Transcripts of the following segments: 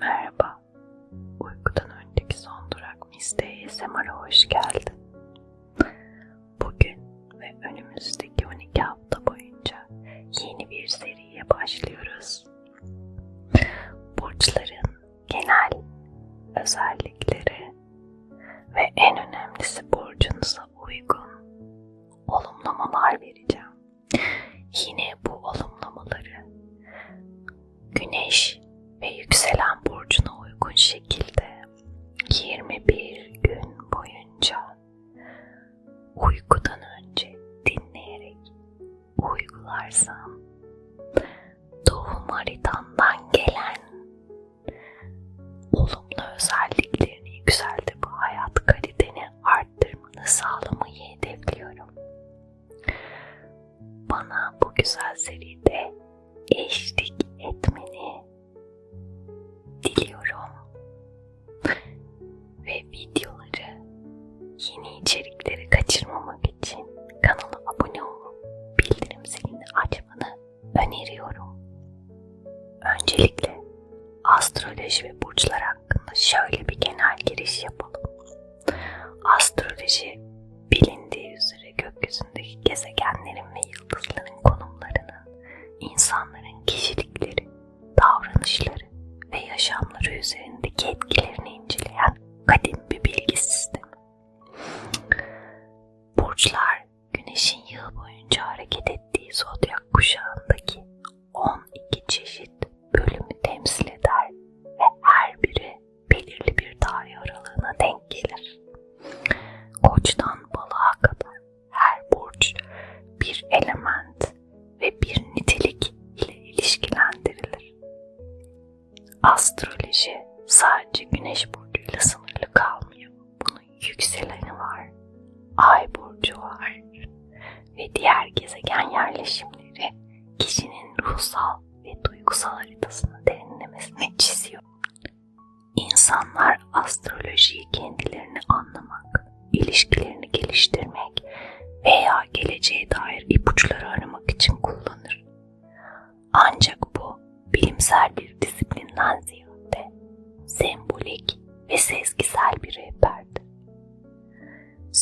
Merhaba. Uykudan önceki son durak Miste ASMR'a hoş geldin. Bugün ve önümüzdeki 12 hafta boyunca yeni bir seriye başlıyoruz. Burçların genel özellikleri ve en önemlisi burcunuza uygun olumlamalar vereceğim. Yine bu olumlamaları Güneş ve yükselen uygun şekilde 21 gün boyunca uykudan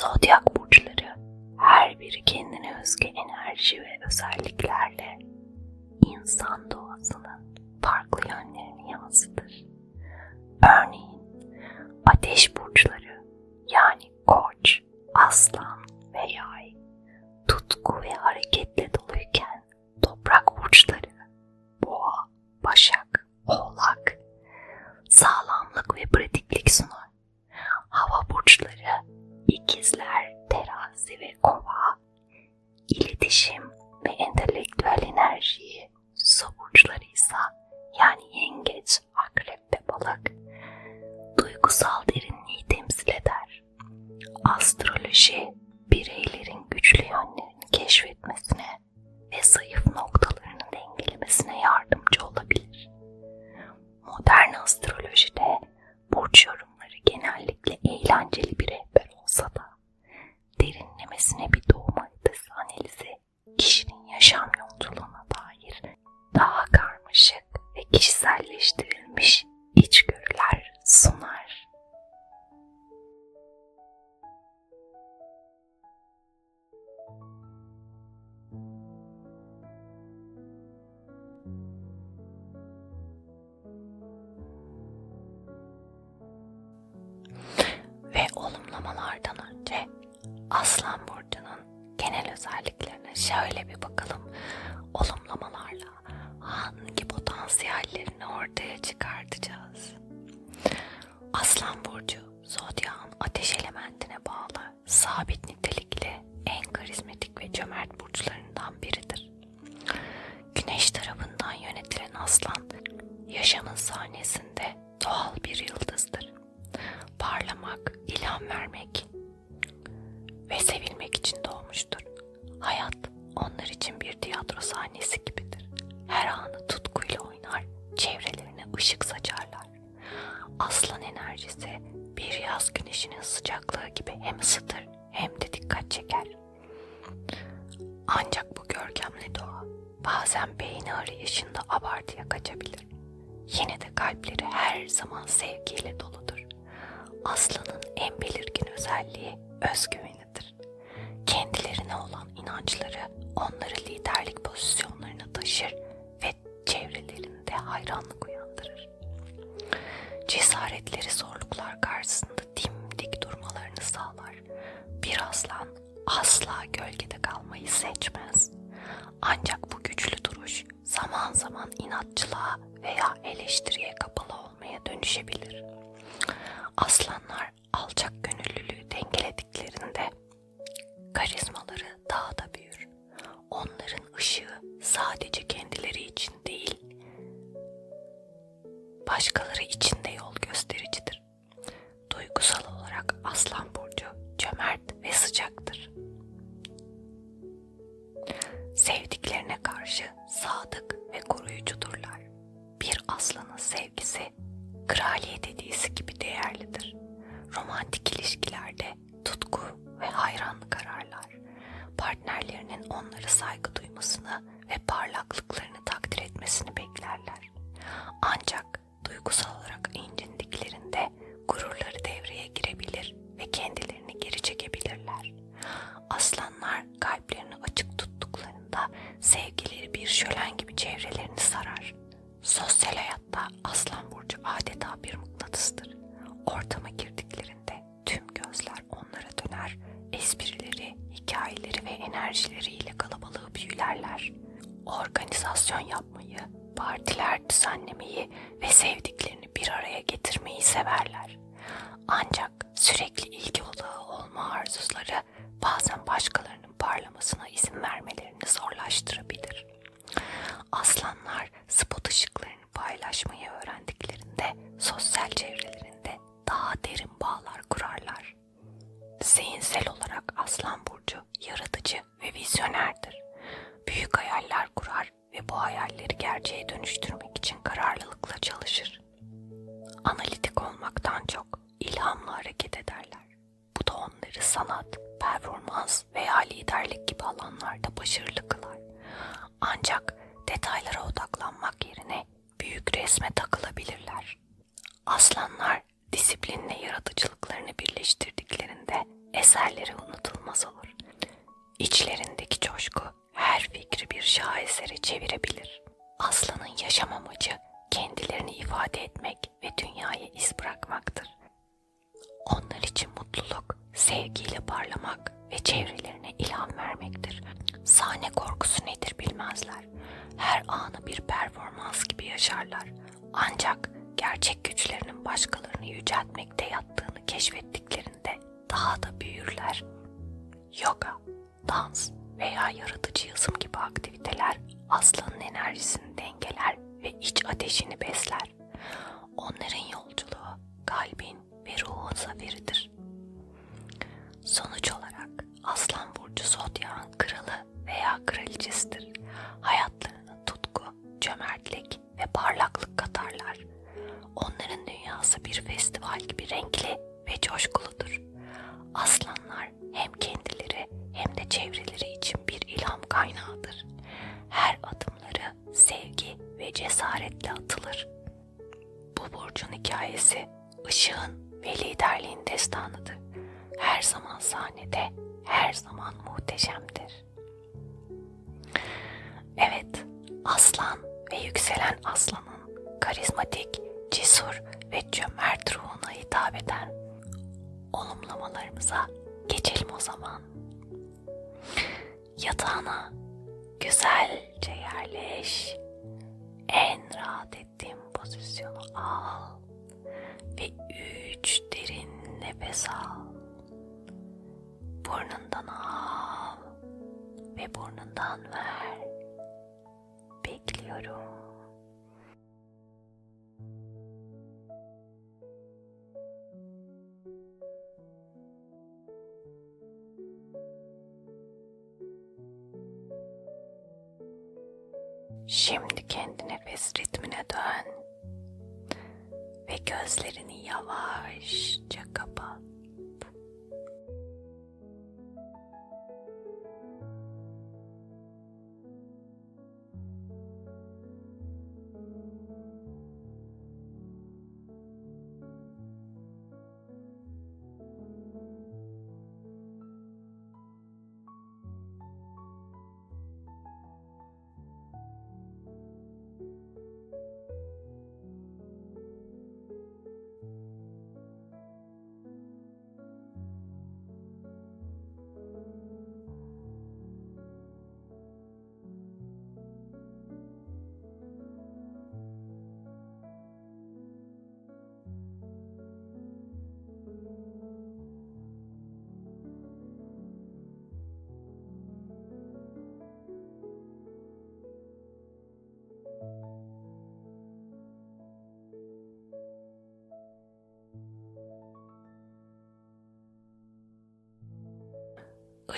Zodyak burçları her biri kendine özgü enerji ve özelliklerle insan doğasının farklı yönlerini yansıtır. Örneğin ateş burçları yani koç, aslan ve yay tutku ve hareketle doluyken toprak burçları boğa, başak, oğlak sağlamlık ve pratiklik sunar. Hava burçları ikizler, terazi ve kova iletişim ve entelektüel enerjiyi su burçları yani olumlamalardan önce Aslan Burcu'nun genel özelliklerine şöyle bir bakalım. Olumlamalarla hangi potansiyellerini ortaya çıkartacağız? Aslan Burcu, Zodyak'ın ateş elementine bağlı, sabit nitelikli, en karizmatik ve cömert burçlarından biridir. Güneş tarafından yönetilen aslan, yaşamın sahnesinde doğal bir yıldızdır. Parlamak, ilham vermek ve sevilmek için doğmuştur. Hayat onlar için bir tiyatro sahnesi gibidir. Her anı tutkuyla oynar, çevrelerine ışık saçarlar. Aslan enerjisi bir yaz güneşinin sıcaklığı gibi hem ısıtır hem de dikkat çeker. Ancak bu görkemli doğa bazen beyni arayışında abartıya kaçabilir. Yine de kalpleri her zaman sevgiyle doludur. Aslanın en belirgin özelliği özgüvenidir. Kendilerine olan inançları onları liderlik pozisyonlarına taşır ve çevrelerinde hayranlık uyandırır. Cesaretleri zorluklar karşısında dimdik durmalarını sağlar. Bir aslan asla gölgede kalmayı seçmez. Ancak bu güçlü duruş zaman zaman inatçılığa veya eleştiriye kapalı olmaya dönüşebilir. Aslanlar alçak gönüllülüğü dengelediklerinde karizmaları daha da büyür. Onların ışığı sadece kendileri için değil, başkaları için de yol göstericidir. Duygusal olarak Aslan burcu cömert ve sıcaktır. Sevdiklerine karşı sadık ve koruyucudurlar. Bir aslanın sevgisi kraliyet hediyesi gibi değerlidir. Romantik ilişkilerde tutku ve hayranlık ararlar. Partnerlerinin onlara saygı duymasını ve parlaklıklarını takdir etmesini beklerler. Ancak duygusal olarak incindiklerinde gururları devreye girebilir ve kendilerini geri çekebilirler. Aslanlar kalplerini açık tuttuklarında sevgileri bir şölen gibi çevrelerini sarar. Sosyal hayatta hareket ederler. Bu da onları sanat, performans veya liderlik gibi alanlarda başarılı kılar. Ancak detaylara odaklanmak yerine büyük resme takılabilirler. Aslanlar disiplinle yaratıcılıklarını birleştirdiklerinde eserleri unutulmaz olur. İçlerindeki coşku her fikri bir şahesere çevirebilir. Aslanın yaşam amacı kendilerini ifade etmek ve dünyaya iz bırakmaktır. Onlar için mutluluk, sevgiyle parlamak ve çevrelerine ilham vermektir. Sahne korkusu nedir bilmezler. Her anı bir performans gibi yaşarlar. Ancak gerçek güçlerinin başkalarını yüceltmekte yattığını keşfettiklerinde daha da büyürler. Yoga, dans veya yaratıcı yazım gibi aktiviteler aslanın enerjisini dengeler ve iç ateşini besler. Onların yolculuğu kalbin ve ruhun zaferidir. Sonuç olarak Aslan Burcu Zodyak'ın kralı veya kraliçesidir. Hayatlarına tutku, cömertlik ve parlaklık katarlar. Onların dünyası bir festival gibi renkli ve coşkuludur. Aslanlar hem kendileri hem de çevreleri için bir ilham kaynağıdır. Her adımları sevgi ve cesaretle atılır. Bu burcun hikayesi ışığın ve liderliğin destanıdır. Her zaman sahnede, her zaman muhteşemdir. Evet, aslan ve yükselen aslanın karizmatik, cesur ve cömert ruhuna hitap eden olumlamalarımıza geçelim o zaman. Yatağına güzelce yerleş. En rahat ettiğin pozisyonu al ve üç derin nefes al. Burnundan al ve burnundan ver. Bekliyorum. Şimdi kendi nefes ritmine dön gözlerini yavaşça kapat.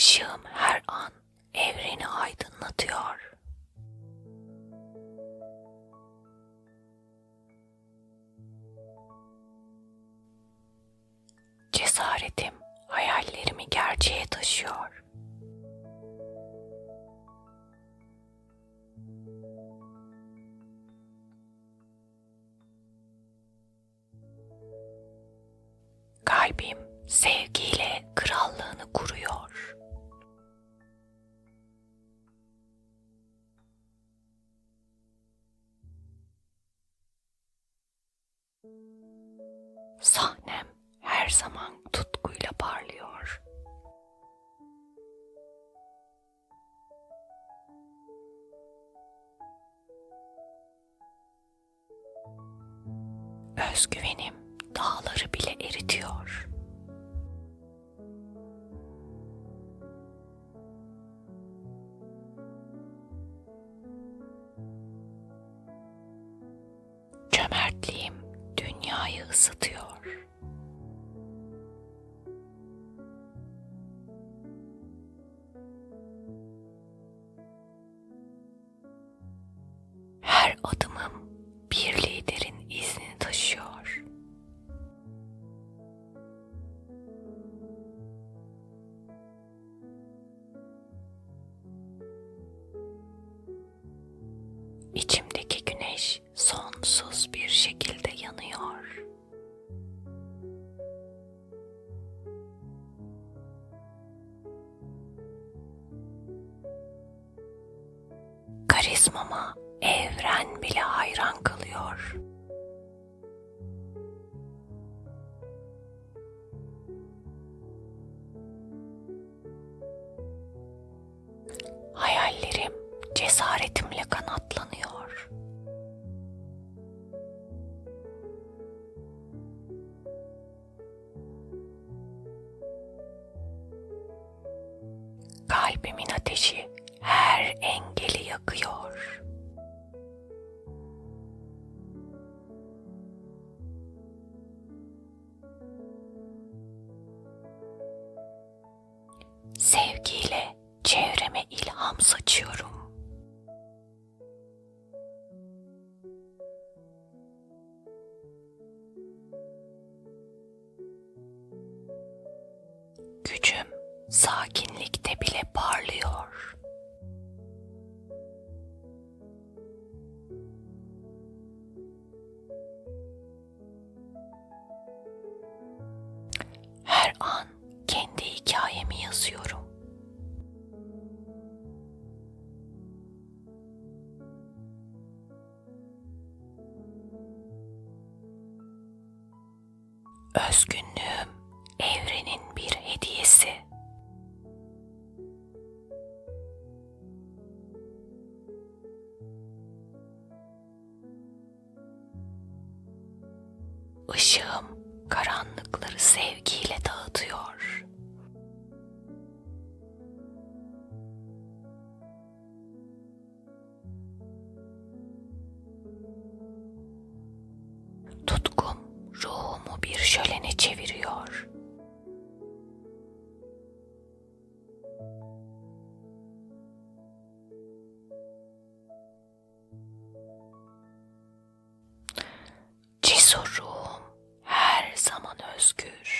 ışığım her an evreni aydınlatıyor. Sahnem her zaman tutkuyla parlıyor. Özgüvenim dağları bile eritiyor. ısıtıyor. Her adımım birliği Kalbimin ateşi her engeli yakıyor. özgünlüğüm evrenin bir hediyesi. sorum her zaman özgür.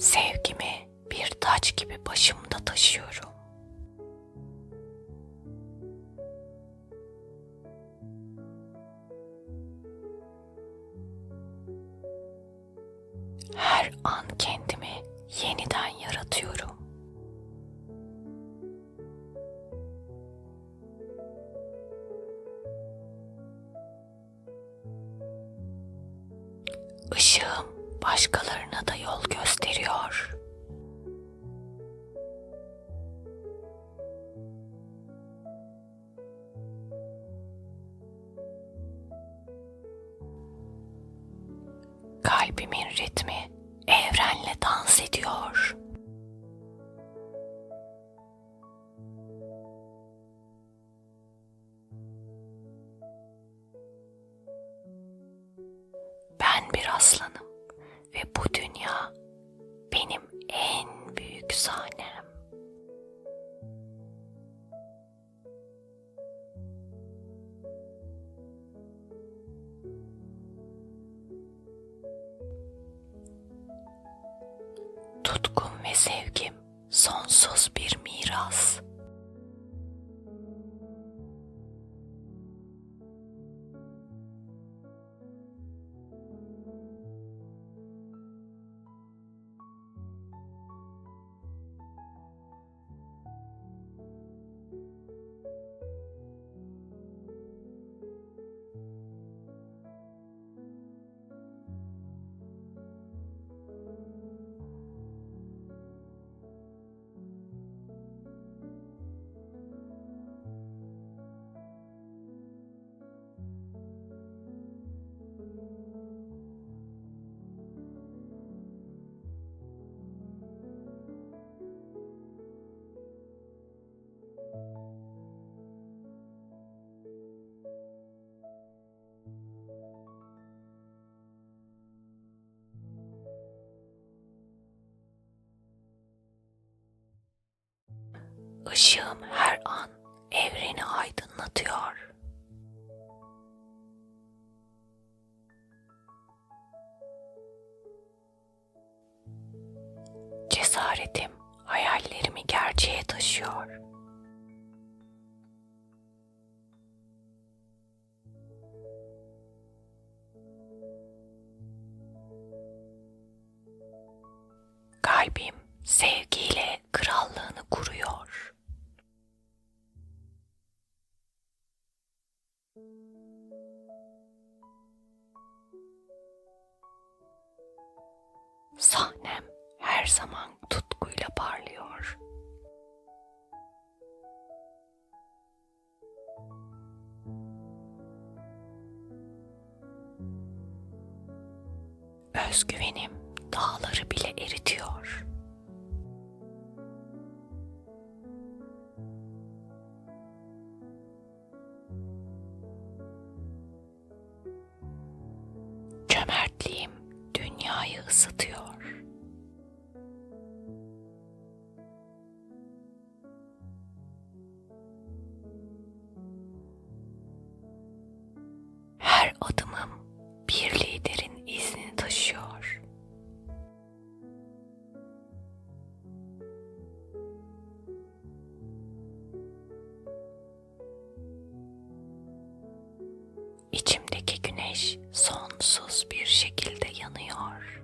Sevgimi bir taç gibi başımda taşıyorum. Kalbimin ritmi evrenle dans ediyor. Işığım her an evreni aydınlatıyor. Cesaretim hayallerimi gerçeğe taşıyor. Özgüvenim dağları bile eritiyor. İçimdeki güneş sonsuz bir şekilde yanıyor.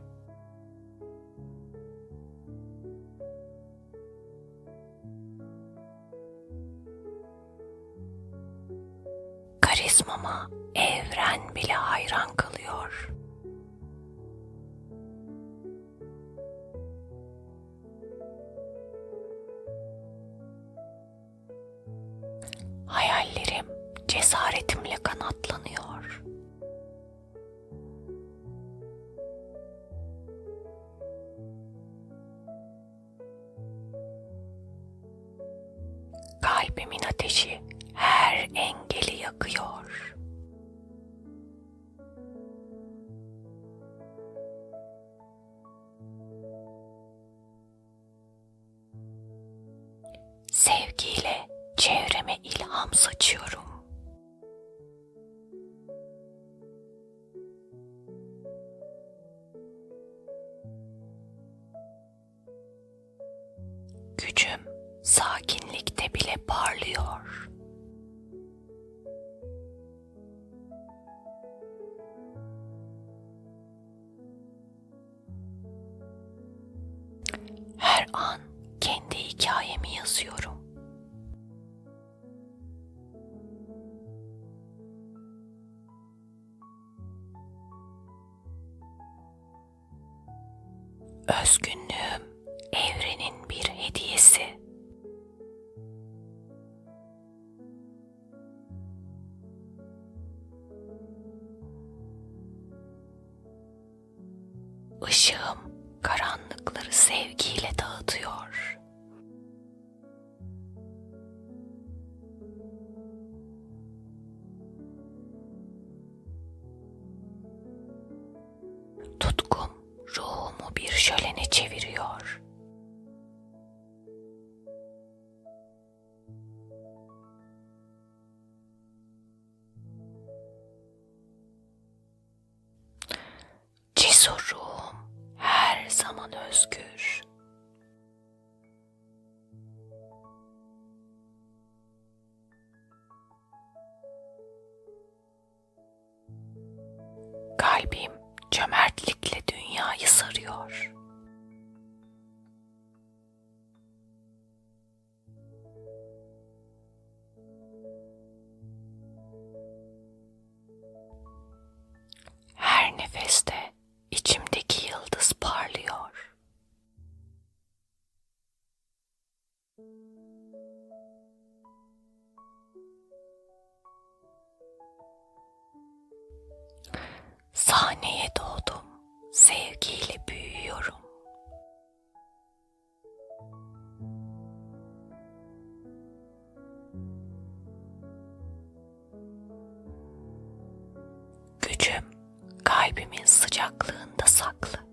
Karizmama evren bile hayran kalıyor. Hayallerim cesaretimle kanatlanıyor. akıyor. Sevgiyle çevreme ilham saçıyorum. ışığım karanlıkları sevgiyle dağıtıyor. 去买 gücüm kalbimin sıcaklığında saklı.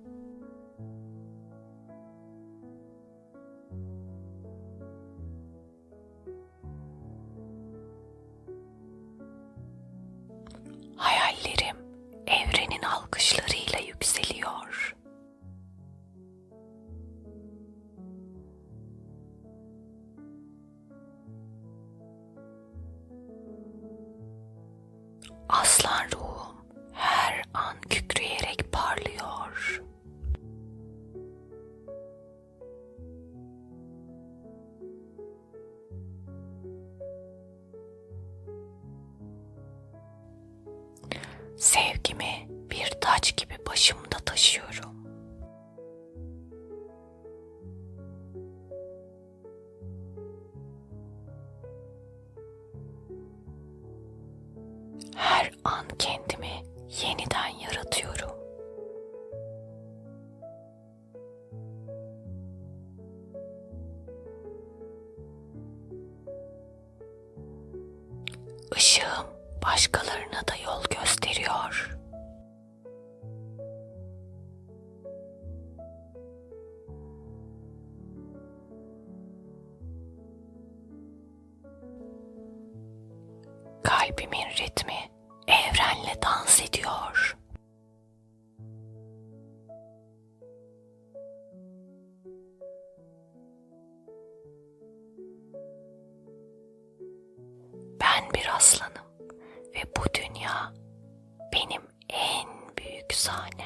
yaşıyorum. Her an kendimi yeniden yaratıyorum. bir aslanım ve bu dünya benim en büyük sahnem.